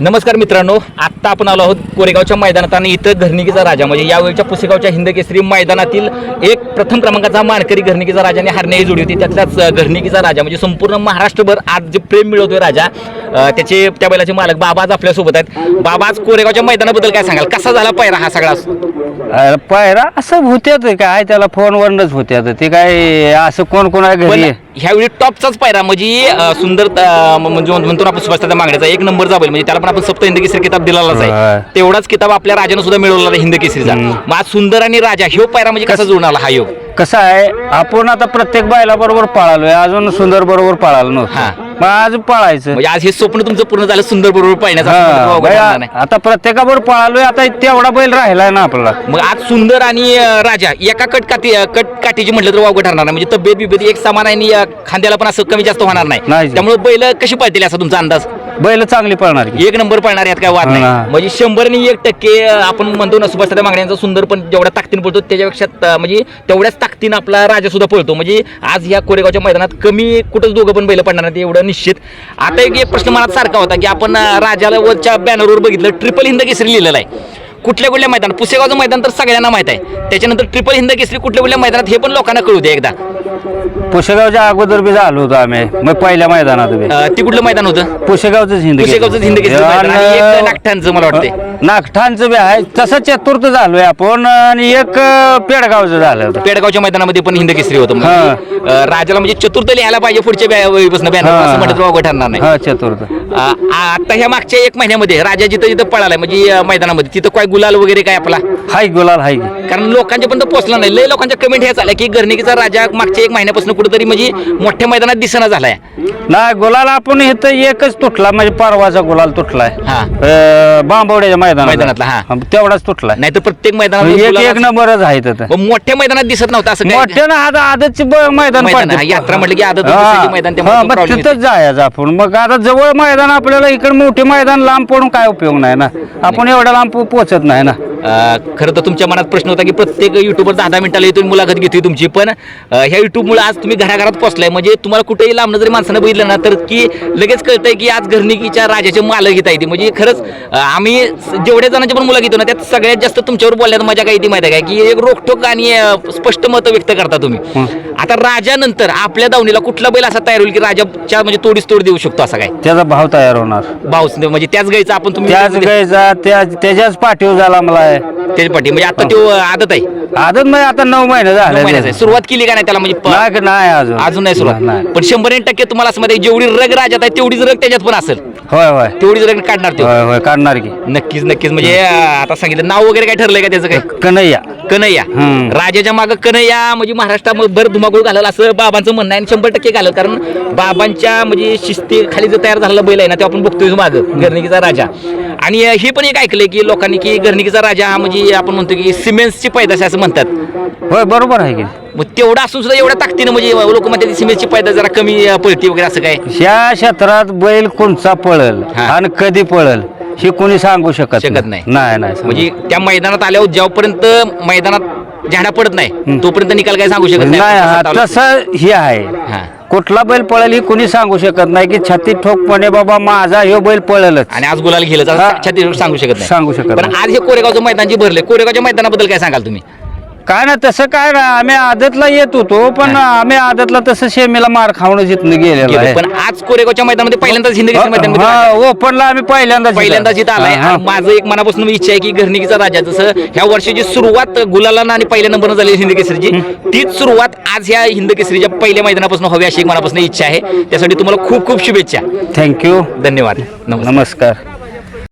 नमस्कार मित्रांनो आत्ता आपण आलो आहोत कोरेगावच्या मैदानात आणि इथं घरणिकीचा राजा म्हणजे यावेळच्या पुसेगावच्या हिंदकेसरी मैदानातील एक प्रथम क्रमांकाचा मानकरी घरणिकीचा राजाने आणि जोडी होती. त्यातल्याच अ, घरणिकीचा राजा म्हणजे संपूर्ण महाराष्ट्रभर आज जे प्रेम मिळवतोय राजा त्याचे त्या बैलाचे मालक बाबाज आपल्यासोबत आहेत. बाबाज कोरेगावच्या मैदानाबद्दल काय सांगाल? कसा झाला पायरा हा सगळा? अरे पायरा असं होत्यात काय त्याला फोनवरनच होत्यात ते काय असं कोण कोण आहे पण घरी ह्यावेळी टॉपचाच पायरा म्हणजे अ, सुंदर अ, म- म्हणजे म्हणतो ना आपण सुभाष मागण्याचा एक नंबर जाईल म्हणजे त्याला पण आपण सप्त हिंद केसरी किताब दिलेलाच आहे. तेवढाच किताब आपल्या राजानं सुद्धा मिळवला आहे हिंद केसरीचा. मग आज सुंदर आणि राजा ह्यो पायरा म्हणजे कसा जुळून आला? हा योग कसं आहे? आपण आता प्रत्येक बायला बरोबर पळालोय. अजून सुंदर बरोबर पळालो हा. मग आज पळायचं. म्हणजे आज हे स्वप्न तुमचं पूर्ण झालं सुंदर बरोबर हा, नाही. आता प्रत्येकाबरोबर पळालोय आता तेवढा बैल राहिलाय ना आपल्याला. मग आज सुंदर आणि अ, राजा एका कट काठी कट काठीची म्हटलं तर वावगं ठरणार नाही. म्हणजे तब्येत बिब्येत एक समान आहे आणि अ, खांद्याला पण असं कमी जास्त होणार नाही नाही. त्यामुळे बैल कशी पळतील असा तुमचा अंदाज? बैल चांगली पळणार की. एक नंबर पळणार यात काय वाद नाही. म्हणजे शंभर आणि एक टक्के अं, आपण म्हणतो ना सुभाष मागण्यांचा सुंदर पण जेवढ्या ताकदीने पळतो त्याच्यापेक्षा त- म्हणजे तेवढ्याच ताकदीनं आपला राजा सुद्धा पळतो. म्हणजे आज या कोरेगावच्या मैदानात कमी कुठंच दोघं पण बैल पडणार नाही एवढं निश्चित. आता एक एक प्रश्न मनात सारखा होता की आपण अं, राजाला वरच्या बॅनरवर बघितलं ट्रिपल हिंद केसरी लिहिलेलं आहे. कुठल्या कुठल्या मैदान पुसेगावचं मैदान तर सगळ्यांना माहीत आहे. त्याच्यानंतर ट्रिपल हिंद केसरी कुठल्या कुठल्या मैदानात हे पण लोकांना कळू दे एकदा. पुशेगावच्या अगोदर बी झालो होतो आम्ही. मग पहिल्या मैदानात बी. अं, ते कुठलं मैदान होतं? पुशेगावच हिंद पुसेगावचं हिंद केसरी मैदान. आणि एक नागठाणचं मला वाटतंय. नागठाणचं बी आहे. तसं चतुर्थ झालोय आपण आणि एक अं, पेडगावचं झालं होतं. पेडगावच्या मैदानामध्ये पण हिंद केसरी होतं म्हणजे, अं, राजाला म्हणजे चतुर्थ लिहायला पाहिजे पुढच्या वेळीपासून बॅनर. हा, असं म्हटलं तर अवघड ठरणार नाही. हा चतुर्थ. अं, आता ह्या मागच्या एक महिन्यामध्ये राजा जिथं जिथं पळालाय म्हणजे अं, मैदानामध्ये तिथं काय गुलाल वगैरे काय आपला? हाय गुलाल हाय. कारण लोकांच्या पण पोहोचला नाही. लय लोकांच्या कमेंट ह्या झाल्या की गर्णिकीचा राजा मागच्या एक महिन्यापासून कुठेतरी म्हणजे मोठ्या मैदानात दिसना झालाय. नाही गुलाल आपण इथं एकच तुटला म्हणजे परवाचा गुलाल तुटलाय. हा. अं, बांबवड्याच्या मैदानात. मैदानातला, हा. तेवढाच तुटलाय. नाही तर प्रत्येक मैदानात एक एक नंबरच आहे तिथं मोठ्या मैदानात दिसत नव्हतं असं काय? मोठ्या ना आता आदतची ब- मैदान मैदान, पडते. यात्रा म्हटलं की आदत हा. मैदान, त्यामुळे हा, तो मग problem तिथंच जायचं आपण. मग आता जवळ मैदान आपल्याला इकडे मोठे मैदान लांब पडून काय उपयोग नाही ना? आपण एवढ्या लांब पो- पोहोचत नाही ना? अं, खरं तर तुमच्या मनात प्रश्न होता की प्रत्येक युट्यूबर दहा दहा मिनिटाला येतो मुलाखत घेतोय तुमची पण अं, ह्या युट्यूबमुळे आज तुम्ही घराघरात पोहोचलाय म्हणजे तुम्हाला कुठेही लांबणं जरी माणसानं बघितलं ना तर की लगेच कळतंय की आज घरणिकीच्या राजाचे मालक घेता येते म्हणजे खरंच आम्ही जेवढ्या जणांची पण मुलं घेतो ना त्यात सगळ्यात जास्त तुमच्यावर बोलण्यात मजा काय ती माहिती आहे का? की एक रोखठोक आणि स्पष्ट मतं व्यक्त करता तुम्ही. आता राजानंतर आपल्या दावणीला कुठला बैल असा तयार होईल की राजाच्या म्हणजे तोडीस तोड देऊ शकतो असा काय? त्याचा भाव तयार होणार. भाऊस म्हणजे त्याच गायचा आपण तुम्ही त्याच गायचा त्या त्याच्याच पाठीव झाला मला. त्याच्या पाठी. म्हणजे आता तो आदत आहे. आदत नाही आता नऊ महिने नऊ महिन्याचा आहे. झाले. सुरुवात केली का नाही त्याला? म्हणजे प- नाही नाही अजून अजून नाही सुरुवात. नाही. पण शंभर एक टक्के तुम्हाला असं मध्ये जेवढी रग राजात आहे तेवढीच रग त्याच्यात पण असेल. होय होय. तेवढीच रग काढणार तो. होय होय काढणार की. नक्कीच नक्कीच. म्हणजे अं, आता सांगितलं नाव वगैरे काय ठरलंय का त्याचं काय कन्हैया. कन्हैया. हम्म. राजाच्या मागं कन्हैया म्हणजे महाराष्ट्रामध्ये भर धुमाकूळ घालल असं बाबांचं म्हणणं आहे आणि शंभर टक्के घालल कारण बाबांच्या म्हणजे शिस्ती खाली जो तयार झालेला बैल आहे ना ते आपण बघतोय मागं गर्णिकीचा राजा. आणि अं, हे पण एक ऐकलंय की लोकांनी की गर्णिकीचा राजा हा म्हणजे आपण म्हणतो की सिमेंट्सची पैदास असं म्हणतात. होय बरोबर आहे की. मग तेवढं असून सुद्धा एवढ्या ताकदीनं म्हणजे लोक म्हणतात सिमेंटची पैदास जरा कमी अं, पळती वगैरे असं काय? ह्या क्षेत्रात बैल कोणचा पळल हा. आणि कधी पळल? हे कोणी सांगू शकत शकत नाही. नाही. नाही म्हणजे त्या मैदानात आल्यावर जेव्हापर्यंत मैदानात झाडा पडत नाही तोपर्यंत निकाल काय सांगू शकत नाही? हा, नाही तसं हे आहे. हा. कुठला बैल पळेल ही कोणी सांगू शकत नाही की छाती ठोकपणे बाबा माझा ह्यो बैल पळेलच. आणि आज गुलाल गेलं हा. छातीवर सांगू शकत नाही. सांगू शकत पण नाही. आज हे कोरेगावचं मैदान जे भरले कोरेगावच्या मैदानाबद्दल काय सांगाल तुम्ही? काय ना तसं काय ना आम्ही आदतला येत होतो पण आम्ही आदतला तसं शेमीला मार खाऊन जिथनं गेलेलो गेले. आहे. पण आज कोरेगावच्या मैदानामध्ये पहिल्यांदाच हिंदी हा ओपनला आम्ही पहिल्यांदा पहिल्यांदा जिथं आलाय. आणि माझं एक मनापासून इच्छा आहे की घरणिकीचा राजा जसं ह्या वर्षाची सुरुवात गुलाला आणि पहिल्या नंबरनं झालेली हिंद केसरीची तीच सुरुवात आज ह्या हिंद केसरीच्या पहिल्या मैदानापासून हवी अशी एक मनापासून इच्छा आहे. त्यासाठी तुम्हाला खूप खूप शुभेच्छा. थँक्यू धन्यवाद. नमस्कार. नमस्कार.